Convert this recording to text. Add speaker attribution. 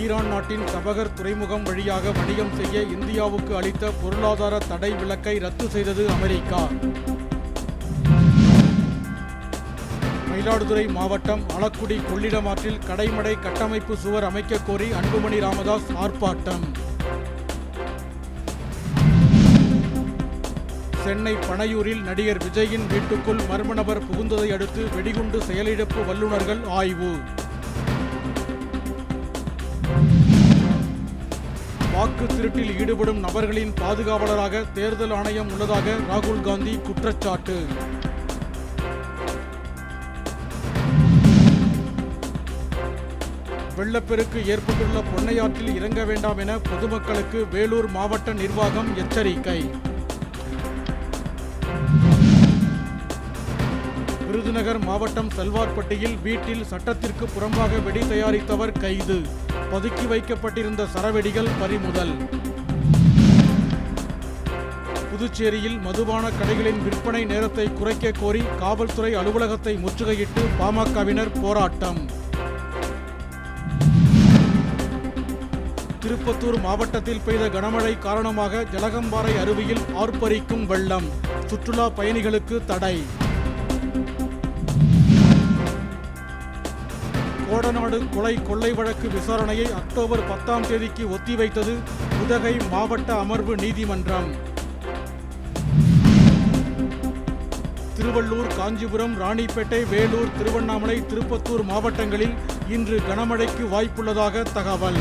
Speaker 1: Iran நாட்டின் Chabahar துறைமுகம் வழியாக வணிகம் செய்ய இந்தியாவுக்கு அளித்த பொருளாதார தடை விலக்கை ரத்து செய்தது அமெரிக்கா. மயிலாடுதுறை மாவட்டம் அளக்குடி கொள்ளிடமாற்றில் கடைமடை கட்டமைப்பு சுவர் அமைக்க கோரி அன்புமணி ராமதாஸ் ஆர்ப்பாட்டம். சென்னை பனையூரில் நடிகர் விஜயின் வீட்டுக்குள் மர்ம நபர் புகுந்ததை அடுத்து வெடிகுண்டு செயலிழப்பு வல்லுநர்கள் ஆய்வு. வாக்கு திருட்டில் ஈடுபடும் நபர்களின் பாதுகாவலராக தேர்தல் ஆணையம் உள்ளதாக ராகுல் காந்தி குற்றச்சாட்டு. வெள்ளப்பெருக்கு ஏற்பட்டுள்ள பொன்னையாற்றில் இறங்க வேண்டாம் என பொதுமக்களுக்கு வேலூர் மாவட்ட நிர்வாகம் எச்சரிக்கை. விருதுநகர் மாவட்டம் செல்வார்பட்டியில் வீட்டில் சட்டத்திற்கு புறம்பாக வெடி தயாரித்தவர் கைது. பதுக்கி வைக்கப்பட்டிருந்த சரவெடிகள் பறிமுதல். புதுச்சேரியில் மதுபான கடைகளின் விற்பனை நேரத்தை குறைக்க கோரி காவல்துறை அலுவலகத்தை முற்றுகையிட்டு பாமகவினர் போராட்டம். திருப்பத்தூர் மாவட்டத்தில் பெய்த கனமழை காரணமாக ஜலகம்பாறை அருவியில் ஆர்ப்பரிக்கும் வெள்ளம். சுற்றுலா பயணிகளுக்கு தடை. கோடநாடு கொலை கொள்ளை வழக்கு விசாரணையை அக்டோபர் பத்தாம் தேதிக்கு ஒத்திவைத்தது உதகை மாவட்ட அமர்வு நீதிமன்றம். திருவள்ளூர் காஞ்சிபுரம் ராணிப்பேட்டை வேலூர் திருவண்ணாமலை திருப்பத்தூர் மாவட்டங்களில் இன்று கனமழைக்கு வாய்ப்புள்ளதாக தகவல்.